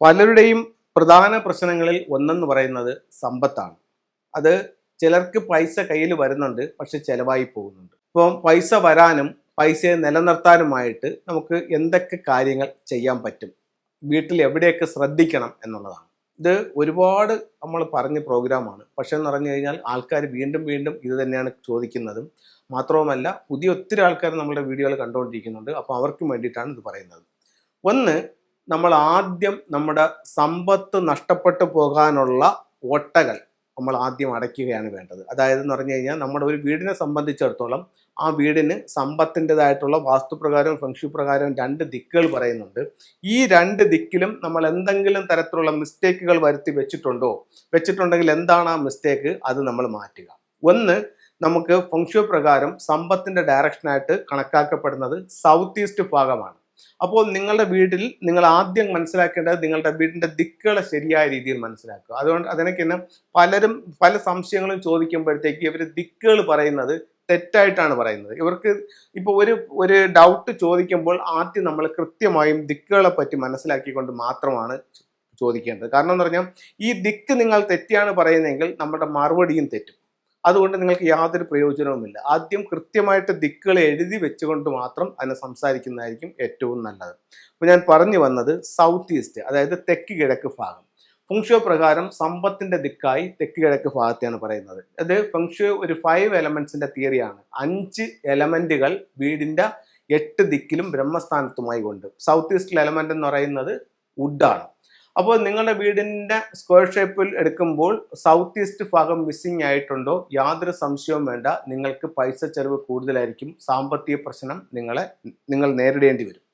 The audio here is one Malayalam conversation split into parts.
പലരുടെയും പ്രധാന പ്രശ്നങ്ങളിൽ ഒന്നെന്ന് പറയുന്നത് സമ്പത്താണ്. അത് ചിലർക്ക് പൈസ കയ്യിൽ വരുന്നുണ്ട് പക്ഷെ ചിലവായി പോകുന്നുണ്ട്. ഇപ്പം പൈസ വരാനും പൈസയെ നിലനിർത്താനുമായിട്ട് നമുക്ക് എന്തൊക്കെ കാര്യങ്ങൾ ചെയ്യാൻ പറ്റും? വീട്ടിൽ എവിടെയൊക്കെ ശ്രദ്ധിക്കണം എന്നുള്ളതാണ്. ഇത് ഒരുപാട് നമ്മൾ പറഞ്ഞ പ്രോഗ്രാമാണ് പക്ഷേ എന്ന് പറഞ്ഞു കഴിഞ്ഞാൽ ആൾക്കാർ വീണ്ടും വീണ്ടും ഇത് തന്നെയാണ് ചോദിക്കുന്നതും. മാത്രവുമല്ല പുതിയ ഒത്തിരി ആൾക്കാർ നമ്മുടെ വീഡിയോകൾ കണ്ടുകൊണ്ടിരിക്കുന്നുണ്ട്. അപ്പോൾ അവർക്കും വേണ്ടിയിട്ടാണ് ഇത് പറയുന്നത്. ഒന്ന് നമ്മൾ ആദ്യം നമ്മുടെ സമ്പത്ത് നഷ്ടപ്പെട്ടു പോകാനുള്ള ഓട്ടകൾ നമ്മൾ ആദ്യം അടയ്ക്കുകയാണ് വേണ്ടത്. അതായത് എന്ന് പറഞ്ഞു കഴിഞ്ഞാൽ നമ്മുടെ ഒരു വീടിനെ സംബന്ധിച്ചിടത്തോളം ആ വീടിന് സമ്പത്തിന്റെതായിട്ടുള്ള വാസ്തുപ്രകാരം ഫംഗ്ഷു പ്രകാരം രണ്ട് ദിക്കുകൾ പറയുന്നുണ്ട്. ഈ രണ്ട് ദിക്കിലും നമ്മൾ എന്തെങ്കിലും തരത്തിലുള്ള മിസ്റ്റേക്കുകൾ വരുത്തി വെച്ചിട്ടുണ്ടോ? വെച്ചിട്ടുണ്ടെങ്കിൽ എന്താണ് ആ മിസ്റ്റേക്ക് അത് നമ്മൾ മാറ്റുക. ഒന്ന് നമുക്ക് ഫംഗ്ഷു പ്രകാരം സമ്പത്തിന്റെ ഡയറക്ഷനായിട്ട് കണക്കാക്കപ്പെടുന്നത് സൗത്ത് ഈസ്റ്റ് ഭാഗമാണ്. അപ്പോൾ നിങ്ങളുടെ വീട്ടിൽ നിങ്ങൾ ആദ്യം മനസ്സിലാക്കേണ്ടത് നിങ്ങളുടെ വീടിന്റെ ദിക്കുകളെ ശരിയായ രീതിയിൽ മനസ്സിലാക്കുക. അതുകൊണ്ട് അതിനൊക്കെ തന്നെ പലരും പല സംശയങ്ങളും ചോദിക്കുമ്പോഴത്തേക്ക് ഇവർ ദിക്കുകൾ പറയുന്നത് തെറ്റായിട്ടാണ് പറയുന്നത്. ഇവർക്ക് ഇപ്പോൾ ഒരു ഒരു ഡൗട്ട് ചോദിക്കുമ്പോൾ ആദ്യം നമ്മൾ കൃത്യമായും ദിക്കുകളെ പറ്റി മനസ്സിലാക്കിക്കൊണ്ട് മാത്രമാണ് ചോദിക്കേണ്ടത്. കാരണം എന്ന് പറഞ്ഞാൽ ഈ ദിക്ക് നിങ്ങൾ തെറ്റിയാണ് പറയുന്നതെങ്കിൽ നമ്മുടെ മറുപടിയും തെറ്റും. അതുകൊണ്ട് നിങ്ങൾക്ക് യാതൊരു പ്രയോജനവുമില്ല. ആദ്യം കൃത്യമായിട്ട് ദിക്കുകൾ എഴുതി വെച്ചുകൊണ്ട് മാത്രം അതിനെ സംസാരിക്കുന്നതായിരിക്കും ഏറ്റവും നല്ലത്. അപ്പോൾ ഞാൻ പറഞ്ഞു വന്നത് സൗത്ത് ഈസ്റ്റ് അതായത് തെക്ക് കിഴക്ക് ഭാഗം. ഫുങ്ഷോ പ്രകാരം സമ്പത്തിന്റെ ദിക്കായി തെക്ക് കിഴക്ക് ഭാഗത്തെയാണ് പറയുന്നത്. അത് ഫംഗ്ഷോ ഒരു ഫൈവ് എലമെന്റ്സിന്റെ തിയറിയാണ് അഞ്ച് എലമെന്റുകൾ വീടിന്റെ എട്ട് ദിക്കിലും ബ്രഹ്മസ്ഥാനത്തുമായി കൊണ്ട് സൗത്ത് ഈസ്റ്റിൽ എലമെന്റ് എന്ന് പറയുന്നത് വുഡാണ് അപ്പോൾ നിങ്ങളുടെ വീടിന്റെ സ്ക്വയർ ഷേപ്പിൽ എടുക്കുമ്പോൾ സൗത്ത് ഈസ്റ്റ് ഭാഗം മിസ്സിംഗ് ആയിട്ടുണ്ടോ? യാതൊരു സംശയവും വേണ്ട. നിങ്ങൾക്ക് പൈസ ചെലവ് കൂടുതലായിരിക്കും. സാമ്പത്തിക പ്രശ്നം നിങ്ങളെ നിങ്ങൾ നേരിടേണ്ടി വരും.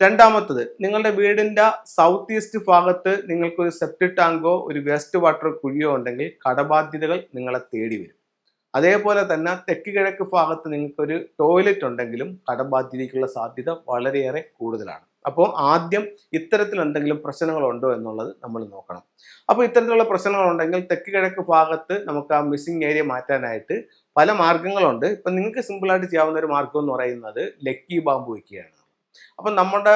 രണ്ടാമത്തത് നിങ്ങളുടെ വീടിന്റെ സൗത്ത് ഈസ്റ്റ് ഭാഗത്ത് നിങ്ങൾക്കൊരു സെപ്റ്റിക് ടാങ്കോ ഒരു വേസ്റ്റ് വാട്ടർ കുഴിയോ ഉണ്ടെങ്കിൽ കടബാധ്യതകൾ നിങ്ങളെ തേടി വരും. അതേപോലെ തന്നെ തെക്ക് കിഴക്ക് ഭാഗത്ത് നിങ്ങൾക്കൊരു ടോയ്ലറ്റ് ഉണ്ടെങ്കിലും കടബാധ്യതയ്ക്കുള്ള സാധ്യത വളരെയേറെ കൂടുതലാണ്. അപ്പോൾ ആദ്യം ഇത്തരത്തിൽ എന്തെങ്കിലും പ്രശ്നങ്ങളുണ്ടോ എന്നുള്ളത് നമ്മൾ നോക്കണം. അപ്പോൾ ഇത്തരത്തിലുള്ള പ്രശ്നങ്ങളുണ്ടെങ്കിൽ തെക്ക് കിഴക്ക് ഭാഗത്ത് നമുക്ക് ആ മിസ്സിംഗ് ഏരിയ മാറ്റാനായിട്ട് പല മാർഗങ്ങളുണ്ട്. ഇപ്പം നിങ്ങൾക്ക് സിമ്പിളായിട്ട് ചെയ്യാവുന്ന ഒരു മാർഗം എന്ന് പറയുന്നത് ലക്കി ബാമ്പ് വയ്ക്കുകയാണ് അപ്പം നമ്മുടെ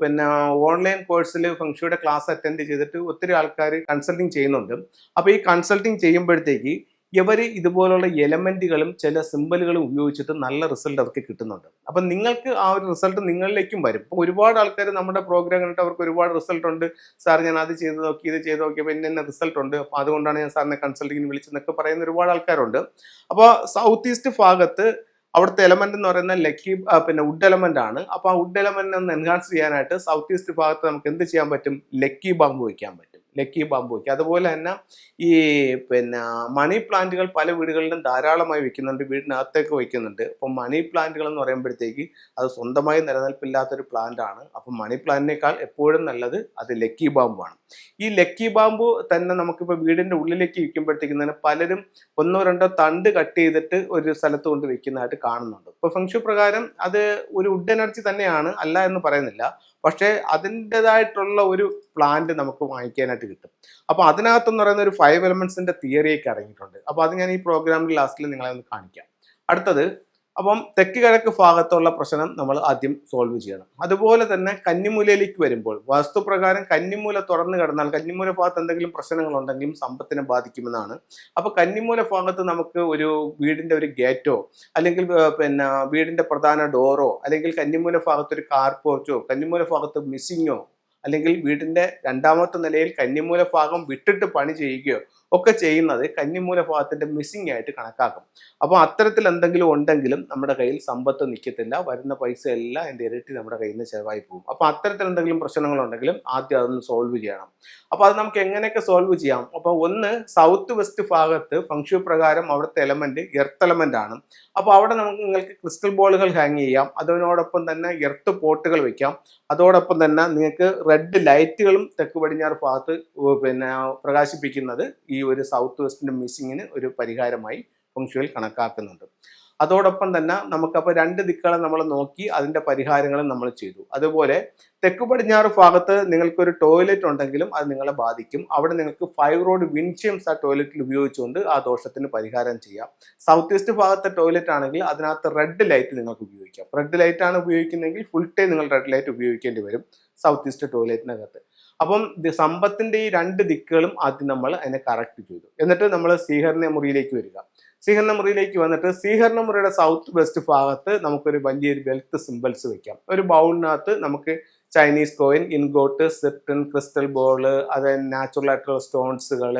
പിന്നെ ഓൺലൈൻ കോഴ്സിൽ ഫംഗ്ഷയുടെ ക്ലാസ് അറ്റൻഡ് ചെയ്തിട്ട് ഒത്തിരി ആൾക്കാർ കൺസൾട്ടിങ് ചെയ്യുന്നുണ്ട്. അപ്പോൾ ഈ കൺസൾട്ടിങ് ചെയ്യുമ്പോഴത്തേക്ക് ഇവർ ഇതുപോലുള്ള എലമെന്റുകളും ചില സിമ്പലുകളും ഉപയോഗിച്ചിട്ട് നല്ല റിസൾട്ട് അവർക്ക് കിട്ടുന്നുണ്ട്. അപ്പം നിങ്ങൾക്ക് ആ ഒരു റിസൾട്ട് നിങ്ങളിലേക്കും വരും. ഇപ്പോൾ ഒരുപാട് ആൾക്കാർ നമ്മുടെ പ്രോഗ്രാം കണ്ടിട്ട് അവർക്ക് ഒരുപാട് റിസൾട്ട് ഉണ്ട്. സാർ ഞാൻ അത് ചെയ്ത് നോക്കി ഇത് ചെയ്ത് നോക്കിയപ്പോൾ ഇന്ന ഇന്ന റിസൾട്ട് ഉണ്ട്. അപ്പോൾ അതുകൊണ്ടാണ് ഞാൻ സാറിനെ കൺസൾട്ടിങ്ങിന് വിളിച്ചെന്നൊക്കെ പറയുന്ന ഒരുപാട് ആൾക്കാരുണ്ട്. അപ്പോൾ സൗത്ത് ഈസ്റ്റ് ഭാഗത്ത് അവിടുത്തെ എലമെന്റ് എന്ന് പറയുന്ന ലക്കി പിന്നെ വുഡ് എലമെന്റ് ആണ്. അപ്പോൾ ആ വുഡ് എലമെന്റ് ഒന്ന് എൻഹാൻസ് ചെയ്യാനായിട്ട് സൗത്ത് ഈസ്റ്റ് ഭാഗത്ത് നമുക്ക് എന്ത് ചെയ്യാൻ പറ്റും? ലക്കി ബാമ്പ് വയ്ക്കാൻ പറ്റും. ലക്കി വയ്ക്കുക അതുപോലെ തന്നെ ഈ പിന്നെ മണി പ്ലാന്റുകൾ പല വീടുകളിലും ധാരാളമായി വെക്കുന്നുണ്ട് വീടിനകത്തേക്ക് വയ്ക്കുന്നുണ്ട് അപ്പം മണി പ്ലാന്റുകൾ എന്ന് പറയുമ്പോഴത്തേക്ക് അത് സ്വന്തമായി നിലനിൽപ്പില്ലാത്തൊരു പ്ലാന്റ് ആണ്. അപ്പം മണി പ്ലാന്റിനേക്കാൾ എപ്പോഴും നല്ലത് അത് ലക്കി ബാമ്പുമാണ് ഈ ലക്കി ബാമ്പു തന്നെ നമുക്കിപ്പോൾ വീടിന്റെ ഉള്ളിലേക്ക് വയ്ക്കുമ്പോഴത്തേക്കും തന്നെ പലരും ഒന്നോ രണ്ടോ തണ്ട് കട്ട് ചെയ്തിട്ട് ഒരു സ്ഥലത്ത് കൊണ്ട് വെക്കുന്നതായിട്ട് കാണുന്നുണ്ട്. ഇപ്പോൾ ഫംഗ്ഷൻ പ്രകാരം അത് ഒരു ഉഡ് എനർജി തന്നെയാണ് അല്ല എന്ന് പറയുന്നില്ല. പക്ഷേ അതിന്റെതായിട്ടുള്ള ഒരു പ്ലാന്റ് നമുക്ക് വാങ്ങിക്കാനായിട്ട് കിട്ടും. അപ്പോൾ അതിനകത്തെന്ന് പറയുന്ന ഒരു ഫൈവ് എലമെന്റ്സിന്റെ തിയറിയൊക്കെ അടങ്ങിയിട്ടുണ്ട്. അപ്പോൾ അത് ഞാൻ ഈ പ്രോഗ്രാമിൽ ലാസ്റ്റിൽ നിങ്ങളെ ഒന്ന് കാണിക്കാം. അടുത്തത് അപ്പം തെക്ക് കിഴക്ക് ഭാഗത്തുള്ള പ്രശ്നം നമ്മൾ ആദ്യം സോൾവ് ചെയ്യണം. അതുപോലെ തന്നെ കന്നിമൂലയിലേക്ക് വരുമ്പോൾ വാസ്തുപ്രകാരം കന്നിമൂല തുറന്നു കിടന്നാൽ കന്നിമൂല ഭാഗത്ത് എന്തെങ്കിലും പ്രശ്നങ്ങളുണ്ടെങ്കിലും സമ്പത്തിനെ ബാധിക്കുമെന്നാണ്. അപ്പോൾ കന്നിമൂല ഭാഗത്ത് നമുക്ക് ഒരു വീടിന്റെ ഒരു ഗേറ്റോ അല്ലെങ്കിൽ പിന്നെ വീടിന്റെ പ്രധാന ഡോറോ അല്ലെങ്കിൽ കന്നിമൂല ഭാഗത്ത് ഒരു കാർ പോർച്ചോ കന്നിമൂല ഭാഗത്ത് മിസ്സിങ്ങോ അല്ലെങ്കിൽ വീടിന്റെ രണ്ടാമത്തെ നിലയിൽ കന്നിമൂല ഭാഗം വിട്ടിട്ട് പണി ചെയ്യുകയോ ഒക്കെ ചെയ്യുന്നത് കന്നിമൂല ഭാഗത്തിന്റെ മിസ്സിംഗ് ആയിട്ട് കണക്കാക്കും. അപ്പോൾ അത്തരത്തിൽ എന്തെങ്കിലും ഉണ്ടെങ്കിലും നമ്മുടെ കയ്യിൽ സമ്പത്ത് നിൽക്കത്തില്ല. വരുന്ന പൈസ എല്ലാം എന്റെ ഇരട്ടി നമ്മുടെ കയ്യിൽ നിന്ന് ചെലവായി പോകും. അപ്പോൾ അത്തരത്തിൽ എന്തെങ്കിലും പ്രശ്നങ്ങളുണ്ടെങ്കിലും ആദ്യം അതൊന്ന് സോൾവ് ചെയ്യണം. അപ്പോൾ അത് നമുക്ക് എങ്ങനെയൊക്കെ സോൾവ് ചെയ്യാം? അപ്പോൾ ഒന്ന് സൗത്ത് വെസ്റ്റ് ഭാഗത്ത് ഫംഗ്ഷു പ്രകാരം അവിടുത്തെ എലമെന്റ് എർത്ത് എലമെന്റ് ആണ്. അപ്പോൾ അവിടെ നമുക്ക് നിങ്ങൾക്ക് ക്രിസ്റ്റൽ ബോളുകൾ ഹാങ് ചെയ്യാം. അതിനോടൊപ്പം തന്നെ എർത്ത് പോട്ടുകൾ വെക്കാം. അതോടൊപ്പം തന്നെ നിങ്ങൾക്ക് റെഡ് ലൈറ്റുകളും തെക്ക് പടിഞ്ഞാറ് ഭാഗത്ത് പിന്നെ പ്രകാശിപ്പിക്കുന്നത് ഈ ഒരു സൗത്ത് വെസ്റ്റിന്റെ മിസ്സിങ്ങിന് ഒരു പരിഹാരമായി ഫംഗ്ഷുവൽ കണക്കാക്കുന്നുണ്ട്. അതോടൊപ്പം തന്നെ നമുക്കപ്പോൾ രണ്ട് ദിക്കുകളെ നമ്മൾ നോക്കി അതിന്റെ പരിഹാരങ്ങളും നമ്മൾ ചെയ്തു. അതുപോലെ തെക്ക് പടിഞ്ഞാറ് ഭാഗത്ത് നിങ്ങൾക്കൊരു ടോയ്ലറ്റ് ഉണ്ടെങ്കിലും അത് നിങ്ങളെ ബാധിക്കും. അവിടെ നിങ്ങൾക്ക് ഫൈവ് റോഡ് വിൻഷ്യംസ് ആ ടോയ്ലറ്റിൽ ഉപയോഗിച്ചുകൊണ്ട് ആ ദോഷത്തിന് പരിഹാരം ചെയ്യാം. സൗത്ത് ഈസ്റ്റ് ഭാഗത്തെ ടോയ്ലറ്റ് ആണെങ്കിൽ അതിനകത്ത് റെഡ് ലൈറ്റ് നിങ്ങൾക്ക് ഉപയോഗിക്കാം. റെഡ് ലൈറ്റ് ആണ് ഉപയോഗിക്കുന്നതെങ്കിൽ ഫുൾ ടൈം നിങ്ങൾ റെഡ് ലൈറ്റ് ഉപയോഗിക്കേണ്ടി വരും സൗത്ത് ഈസ്റ്റ് ടോയ്ലറ്റിനകത്ത് അപ്പം സമ്പത്തിന്റെ ഈ രണ്ട് ദിക്കുകളും ആദ്യം നമ്മൾ അതിനെ കറക്റ്റ് ചെയ്തു. എന്നിട്ട് നമ്മൾ സ്വീകരണ മുറിയിലേക്ക് വരിക. സ്വീകരണ മുറിയിലേക്ക് വന്നിട്ട് സ്വീകരണ മുറിയുടെ സൗത്ത് വെസ്റ്റ് ഭാഗത്ത് നമുക്കൊരു വലിയൊരു വെൽത്ത് സിമ്പിൾസ് വെക്കാം. ഒരു ബൗളിനകത്ത് നമുക്ക് Chinese coin ingot sceptre crystal ball അത് നാച്ചുറൽ ആയിട്ടുള്ള സ്റ്റോൺസുകൾ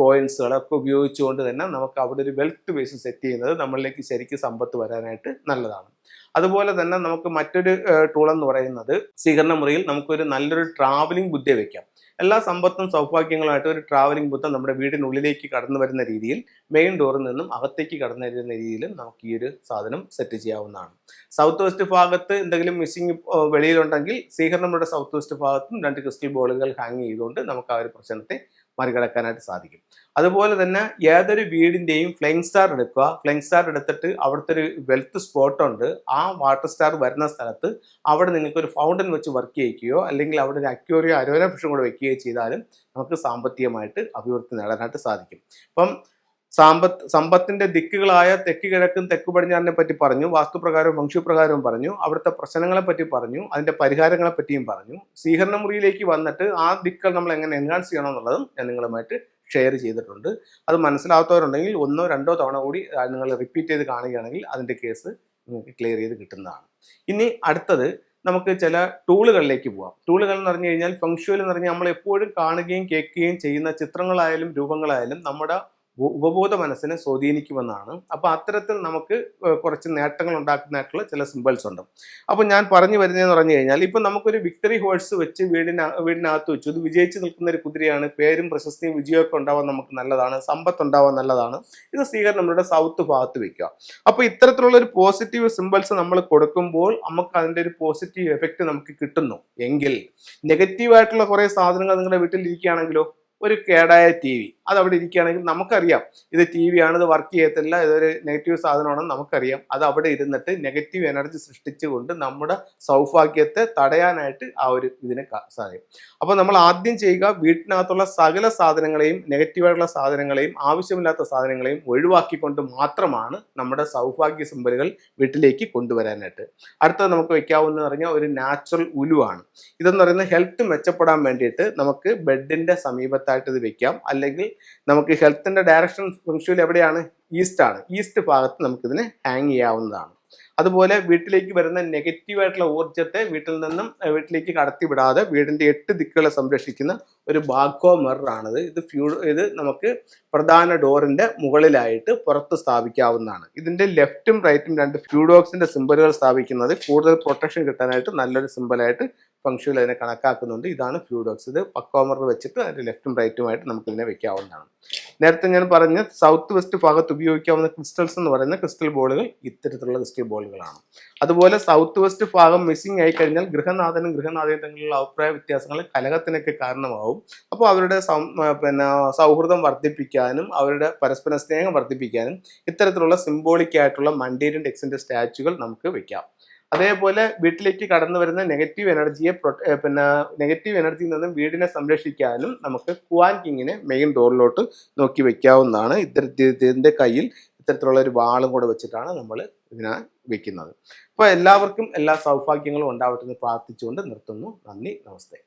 കോയിൻസുകൾ ഒക്കെ ഉപയോഗിച്ചുകൊണ്ട് തന്നെ നമുക്ക് അവിടെ ഒരു വെൽത്ത് ബേസ് സെറ്റ് ചെയ്യുന്നത് നമ്മളിലേക്ക് ശരിക്കും സമ്പത്ത് വരാനായിട്ട് നല്ലതാണ്. അതുപോലെ തന്നെ നമുക്ക് മറ്റൊരു ടൂൾ എന്ന് പറയുന്നത് സ്വീകരണ മുറിയിൽ നമുക്കൊരു നല്ലൊരു ട്രാവലിംഗ് ബുദ്ധി വെക്കാം. എല്ലാ സമ്പത്തും സൗഭാഗ്യങ്ങളുമായിട്ട് ഒരു ട്രാവലിംഗ് ബുദ്ധം നമ്മുടെ വീടിനുള്ളിലേക്ക് കടന്നു വരുന്ന രീതിയിൽ മെയിൻ ഡോറിൽ നിന്നും അകത്തേക്ക് കടന്നു വരുന്ന രീതിയിലും നമുക്ക് ഈ ഒരു സാധനം സെറ്റ് ചെയ്യാവുന്നതാണ്. സൗത്ത് വെസ്റ്റ് ഭാഗത്ത് എന്തെങ്കിലും മിസ്സിങ് വെളിയിലുണ്ടെങ്കിൽ സ്വീകരണമുടെ സൗത്ത് വെസ്റ്റ് ഭാഗത്തും രണ്ട് ക്രിസ്റ്റൽ ബോളുകൾ ഹാങ് ചെയ്തുകൊണ്ട് നമുക്ക് ആ ഒരു പ്രശ്നത്തെ മറികടക്കാനായിട്ട് സാധിക്കും. അതുപോലെ തന്നെ ഏതൊരു വീടിന്റെയും ഫ്ലൈങ് സ്റ്റാർ എടുക്കുക. ഫ്ലൈങ് സ്റ്റാർ എടുത്തിട്ട് അവിടുത്തെ ഒരു വെൽത്ത് സ്പോട്ട് ഉണ്ട്. ആ വാട്ടർ സ്റ്റാർ വരുന്ന സ്ഥലത്ത് അവിടെ നിങ്ങൾക്ക് ഒരു ഫൗണ്ടൻ വെച്ച് വർക്ക് ചെയ്യിക്കുകയോ അല്ലെങ്കിൽ അവിടെ ഒരു അക്യൂറിയോ അരോര ഫിഷും കൂടെ വെക്കുകയോ ചെയ്താലും നമുക്ക് സാമ്പത്തികമായിട്ട് അഭിവൃദ്ധി നേടാനായിട്ട് സാധിക്കും. അപ്പം സാമ്പത്ത് സമ്പത്തിന്റെ ദിക്കുകളായ തെക്ക് കിഴക്കും തെക്ക് പടിഞ്ഞാറിനെ പറ്റി പറഞ്ഞു വാസ്തുപ്രകാരവും വംശപ്രകാരവും പറഞ്ഞു അവിടുത്തെ പ്രശ്നങ്ങളെ പറ്റി പറഞ്ഞു അതിന്റെ പരിഹാരങ്ങളെ പറ്റിയും പറഞ്ഞു. സ്വീകരണ മുറിയിലേക്ക് വന്നിട്ട് ആ ദിക്കുകൾ നമ്മൾ എങ്ങനെ എൻഹാൻസ് ചെയ്യണം എന്നുള്ളതും ഞാൻ നിങ്ങളുമായിട്ട് ഷെയർ ചെയ്തിട്ടുണ്ട്. അത് മനസ്സിലാത്തവരുണ്ടെങ്കിൽ ഒന്നോ രണ്ടോ തവണ കൂടി നിങ്ങൾ റിപ്പീറ്റ് ചെയ്ത് കാണുകയാണെങ്കിൽ അതിന്റെ കേസ് നിങ്ങൾക്ക് ക്ലിയർ ചെയ്ത് കിട്ടുന്നതാണ്. ഇനി അടുത്തത് നമുക്ക് ചില ടൂളുകളിലേക്ക് പോവാം. ടൂളുകൾ എന്ന് പറഞ്ഞു കഴിഞ്ഞാൽ ഫംഗ്ഷുവൽ എന്ന് പറഞ്ഞാൽ നമ്മൾ എപ്പോഴും കാണുകയും കേൾക്കുകയും ചെയ്യുന്ന ചിത്രങ്ങളായാലും രൂപങ്ങളായാലും നമ്മുടെ ഉപബോധ മനസ്സിനെ സ്വാധീനിക്കുമെന്നാണ്. അപ്പൊ അത്തരത്തിൽ നമുക്ക് കുറച്ച് നേട്ടങ്ങൾ ഉണ്ടാക്കുന്നതായിട്ടുള്ള ചില സിമ്പിൾസ് ഉണ്ട്. അപ്പൊ ഞാൻ പറഞ്ഞു വരുന്നതെന്ന് പറഞ്ഞു കഴിഞ്ഞാൽ ഇപ്പൊ നമുക്കൊരു വിക്ടറി ഹോഴ്സ് വെച്ച് വീടിന വീടിനകത്ത് വെച്ചു ഇത് വിജയിച്ച് നിൽക്കുന്ന ഒരു കുതിരയാണ് പേരും പ്രശസ്തിയും വിജയമൊക്കെ ഉണ്ടാവാൻ നമുക്ക് നല്ലതാണ് സമ്പത്ത് ഉണ്ടാവാൻ നല്ലതാണ് ഇത് സ്വീകരണം നമ്മുടെ സൗത്ത് ഭാഗത്ത് വെക്കുക. അപ്പൊ ഇത്തരത്തിലുള്ള ഒരു പോസിറ്റീവ് സിമ്പിൾസ് നമ്മൾ കൊടുക്കുമ്പോൾ നമുക്ക് അതിന്റെ ഒരു പോസിറ്റീവ് എഫക്റ്റ് നമുക്ക് കിട്ടുന്നു. എങ്കിൽ നെഗറ്റീവായിട്ടുള്ള കുറെ സാധനങ്ങൾ നിങ്ങളുടെ വീട്ടിൽ ഇരിക്കുകയാണെങ്കിലോ ഒരു കേടായ ടി വി അത് അവിടെ ഇരിക്കുകയാണെങ്കിൽ നമുക്കറിയാം ഇത് ടി വി ആണ് ഇത് വർക്ക് ചെയ്യത്തില്ല ഇതൊരു നെഗറ്റീവ് സാധനമാണെന്ന് നമുക്കറിയാം. അത് അവിടെ ഇരുന്നിട്ട് നെഗറ്റീവ് എനർജി സൃഷ്ടിച്ചുകൊണ്ട് നമ്മുടെ സൗഭാഗ്യത്തെ തടയാനായിട്ട് ആ ഒരു ഇതിനെ സാധിക്കും. അപ്പോൾ നമ്മൾ ആദ്യം ചെയ്യുക വീട്ടിനകത്തുള്ള സകല സാധനങ്ങളെയും നെഗറ്റീവായിട്ടുള്ള സാധനങ്ങളെയും ആവശ്യമില്ലാത്ത സാധനങ്ങളെയും ഒഴിവാക്കിക്കൊണ്ട് മാത്രമാണ് നമ്മുടെ സൗഭാഗ്യ സിമ്പലുകൾ വീട്ടിലേക്ക് കൊണ്ടുവരാനായിട്ട്. അടുത്തത് നമുക്ക് വെക്കാവുന്ന പറഞ്ഞാൽ ഒരു നാച്ചുറൽ ഉലുവാണ് ഇതെന്ന് പറയുന്നത് ഹെൽത്ത് മെച്ചപ്പെടാൻ വേണ്ടിയിട്ട് നമുക്ക് ബെഡിന്റെ സമീപത്തായിട്ട് ഇത് വെക്കാം. അല്ലെങ്കിൽ നമുക്ക് ഹെൽത്തിന്റെ ഡയറക്ഷൻ ഫംഗ്ഷൻ എവിടെയാണ്? ഈസ്റ്റ് ആണ്. ഈസ്റ്റ് ഭാഗത്ത് നമുക്കിതിനെ ഹാങ് ചെയ്യാവുന്നതാണ്. അതുപോലെ വീട്ടിലേക്ക് വരുന്ന നെഗറ്റീവായിട്ടുള്ള ഊർജത്തെ വീട്ടിൽ നിന്നും വീട്ടിലേക്ക് കടത്തിവിടാതെ വീടിന്റെ എട്ട് ദിക്കുകളെ സംരക്ഷിക്കുന്ന ഒരു ബാക്കോ മിററാണത് ഇത് ഫ്യൂ ഇത് നമുക്ക് പ്രധാന ഡോറിന്റെ മുകളിലായിട്ട് പുറത്ത് സ്ഥാപിക്കാവുന്നതാണ്. ഇതിന്റെ ലെഫ്റ്റും റൈറ്റും രണ്ട് ഫ്യൂഡോക്സിന്റെ സിമ്പലുകൾ സ്ഥാപിക്കുന്നത് കൂടുതൽ പ്രൊട്ടക്ഷൻ കിട്ടാനായിട്ട് നല്ലൊരു സിമ്പലായിട്ട് ഫംഗ്ഷനിൽ അതിനെ കണക്കാക്കുന്നുണ്ട്. ഇതാണ് ഫ്യൂഡോക്സ്. ഇത് പക്കോമർ വെച്ചിട്ട് അതിന്റെ ലെഫ്റ്റും റൈറ്റുമായിട്ട് നമുക്ക് ഇതിനെ വെക്കാവുന്നതാണ്. നേരത്തെ ഞാൻ പറഞ്ഞ സൗത്ത് വെസ്റ്റ് ഭാഗത്ത് ഉപയോഗിക്കാവുന്ന ക്രിസ്റ്റൽസ് എന്ന് പറയുന്ന ക്രിസ്റ്റൽ ബോളുകൾ ഇത്തരത്തിലുള്ള ക്രിസ്റ്റൽ ബോളുകളാണ്. അതുപോലെ സൗത്ത് വെസ്റ്റ് ഭാഗം മിസ്സിംഗ് ആയി കഴിഞ്ഞാൽ ഗൃഹനാഥനും ഗൃഹനാഥനും തമ്മിലുള്ള അഭിപ്രായ വ്യത്യാസങ്ങൾ കലഹത്തിനൊക്കെ കാരണമാവും. അപ്പോൾ അവരുടെ പിന്നെ സൗഹൃദം വർദ്ധിപ്പിക്കാനും അവരുടെ പരസ്പര സ്നേഹം വർദ്ധിപ്പിക്കാനും ഇത്തരത്തിലുള്ള സിംബോളിക് ആയിട്ടുള്ള മണ്ടേരിയൻ ടെക്സിന്റെ സ്റ്റാച്ചുകൾ നമുക്ക് വെക്കാം. അതേപോലെ വീട്ടിലേക്ക് കടന്നു വരുന്ന നെഗറ്റീവ് എനർജിയെ പിന്നെ നെഗറ്റീവ് എനർജിയിൽ നിന്നും വീടിനെ സംരക്ഷിക്കാനും നമുക്ക് കുവാൻ കിങ്ങിനെ മെയിൻ ഡോറിലോട്ട് നോക്കി വെക്കാവുന്നതാണ്. ഇത്തരത്തിന്റെ കയ്യിൽ ഇത്തരത്തിലുള്ള ഒരു വാളും കൂടെ വെച്ചിട്ടാണ് നമ്മൾ ഇതിനെ വെക്കുന്നത്. അപ്പോൾ എല്ലാവർക്കും എല്ലാ സൗഭാഗ്യങ്ങളും ഉണ്ടാവട്ടെ എന്ന് പ്രാർത്ഥിച്ചുകൊണ്ട് നിർത്തുന്നു. നന്ദി നമസ്തേ.